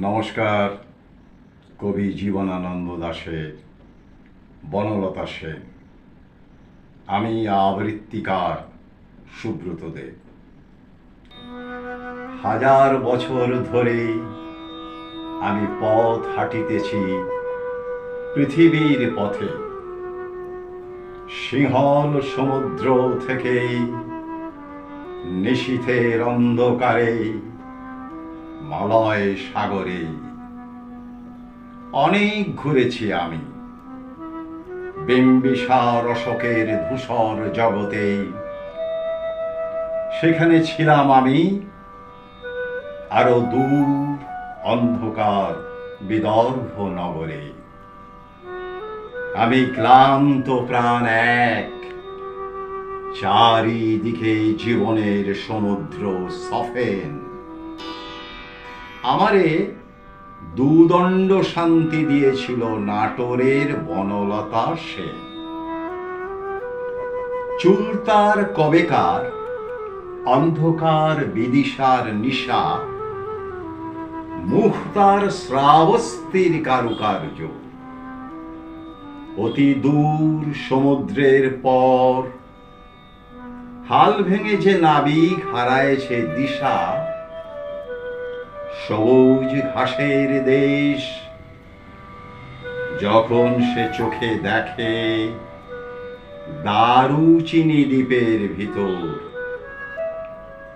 নমস্কার, কবি জীবনানন্দ দাসের, বনলতা সেন। আমি আবৃত্তিকার সুব্রত দেব হাজার বছর ধরে আমি পথ হাঁটিতেছি পৃথিবীর পথে। সিংহল সমুদ্র থেকেই, নিশীথের অন্ধকারে মলয় সাগরে। অনেক ঘুরেছি আমি। বিম্বিসার অশোকের ধূসর জগতে। সেখানে ছিলাম আমি। আরও দূর অন্ধকার বিদর্ভ নগরে। আমি ক্লান্ত প্রাণ এক। চারিদিকে জীবনের সমুদ্র সফেন। আমারে দুদণ্ড শান্তি দিয়েছিল নাটোরের বনলতা সেন। চুল তার কবেকার, অন্ধকার বিদিশার নিশা, মুখ তার শ্রাবস্তির কারুকার্য। অতি দূর সমুদ্রের পর, হাল ভেঙে যে নাবিক হারায়েছে দিশা সবুজ ঘাসের দেশ। যখন সে চোখে দেখে, দারু চিনি দ্বীপের ভিতর।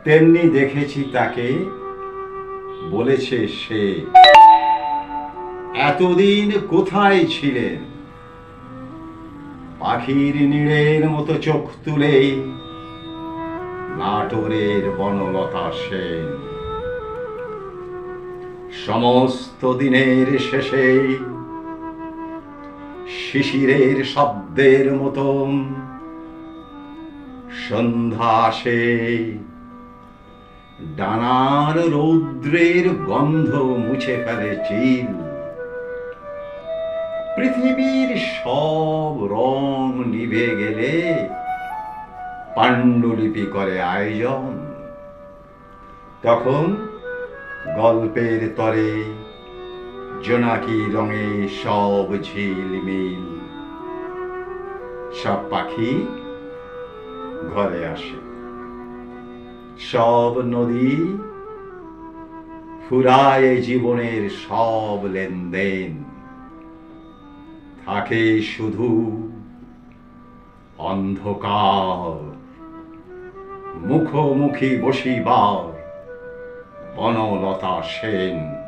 তেমনি দেখেছি তাকে, বলেছে সে, এতদিন কোথায় ছিলেন? পাখির নীড়ের মতো চোখ তুলে, নাটোরের বনলতা সেন। সমস্ত দিনের শেষে শিশিরের শব্দের মতন সন্ধ্যা আসে। ডানার রৌদ্রের গন্ধ মুছে ফেলে চিল। পৃথিবীর সব রং নিভে গেলে পাণ্ডুলিপি করে আয়োজন। তখন গল্পের তরে জোনাকি রঙে সব ঝিলমিল সব পাখি ঘরে আসে। সব নদী ফুরায় জীবনের সব লেনদেন। থাকে শুধু অন্ধকার, মুখোমুখি বসিবার বনলতা সেন।